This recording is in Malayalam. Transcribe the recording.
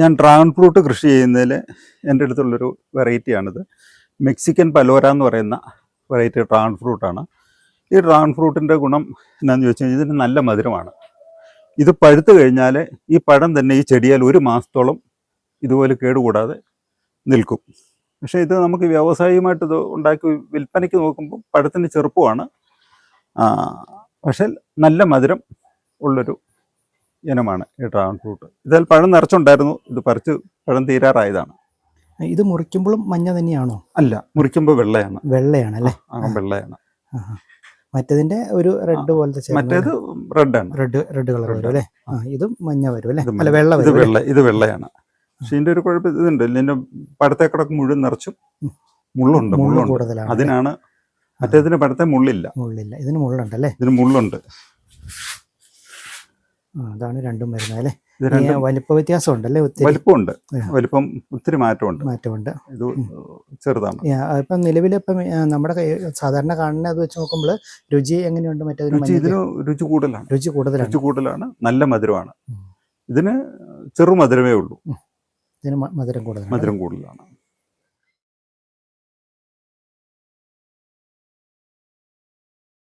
ഞാൻ ഡ്രാഗൺ ഫ്രൂട്ട് കൃഷി ചെയ്യുന്നതിൽ എന്റെ അടുത്തുള്ളൊരു വെറൈറ്റിയാണിത്. മെക്സിക്കൻ പലോര എന്ന് പറയുന്ന വെറൈറ്റി ഡ്രാഗൺ ഫ്രൂട്ടാണ്. ഈ ഡ്രാഗൺ ഫ്രൂട്ടിന്റെ ഗുണം എന്നാന്ന് ചോദിച്ചു കഴിഞ്ഞാൽ ഇതിന് നല്ല മധുരമാണ്. ഇത് പഴുത്തു കഴിഞ്ഞാൽ ഈ പഴം തന്നെ ഈ ചെടിയാൽ ഒരു മാസത്തോളം ഇതുപോലെ കേടുകൂടാതെ നിൽക്കും. പക്ഷേ ഇത് നമുക്ക് വ്യാവസായികമായിട്ട് ഇത് ഉണ്ടാക്കി വിൽപ്പനയ്ക്ക് നോക്കുമ്പോൾ പഴത്തിന് ചെറുപ്പമാണ്. പക്ഷേ നല്ല മധുരം ഉള്ളൊരു ഇനമാണ് ഈ ഡ്രാഗൺ ഫ്രൂട്ട് ഇതിൽ പഴം നിറച്ചുണ്ടായിരുന്നു. ഇത് പറിച്ച് പഴം തീരാറായതാണ്. ഇത് മുറിക്കുമ്പോഴും മഞ്ഞ തന്നെയാണോ? അല്ല മുറിക്കുമ്പോൾ വെള്ളയാണ്. വെള്ളയാണ് അല്ലേ? ആ വെള്ളയാണ്. മറ്റേതിന്റെ ഒരു റെഡ് പോലത്തെ മറ്റേത് റെഡാണ് റെഡ് റെഡ് കളർ വരും അല്ലേ? ആ. ഇതും മഞ്ഞ വരും അല്ലേ? അല്ല വെള്ള ഇത്? വെള്ള ഇത് വെള്ളയാണ്. പക്ഷെ ഇതിന്റെ ഒരു കുഴപ്പം ഇതുണ്ട്. ഇതിന്റെ പഴത്തേക്കടക്ക് മുഴുവൻ നിറച്ചും. മുള്ളുണ്ട് മുള്ള് മുള്ളുണ്ട്? അതിനാണ് മറ്റേതിന് പഴത്തെ മുള്ളില്ല. മുള്ളില്ല. ഇതിന് മുള്ളുണ്ട് അല്ലേ? ഇതിന് മുള്ളുണ്ട്. അതാണ് രണ്ടും വരുന്നത് അല്ലേ? വലിപ്പ വ്യത്യാസം ഉണ്ടല്ലേ വലിപ്പമുണ്ട്. വലിപ്പം ഒത്തിരി മാറ്റമുണ്ട്. മാറ്റമുണ്ട്. ഇത് ചെറുതാണ്. ഇപ്പം നിലവിൽ ഇപ്പം നമ്മുടെ സാധാരണ സാധാരണ കാണുന്നത് വെച്ച് നോക്കുമ്പോൾ രുചി എങ്ങനെയുണ്ട് രുചി ഇതിന് രുചി കൂടുതലാണ്. രുചി കൂടുതലാണ്. രുചി കൂടുതലാണ്. നല്ല മധുരമാണ്. ഇതിന് ചെറു മധുരമേ ഉള്ളൂ. ഇതിന് മധുരം കൂടുതലാണ് മധുരം കൂടുതലാണ്.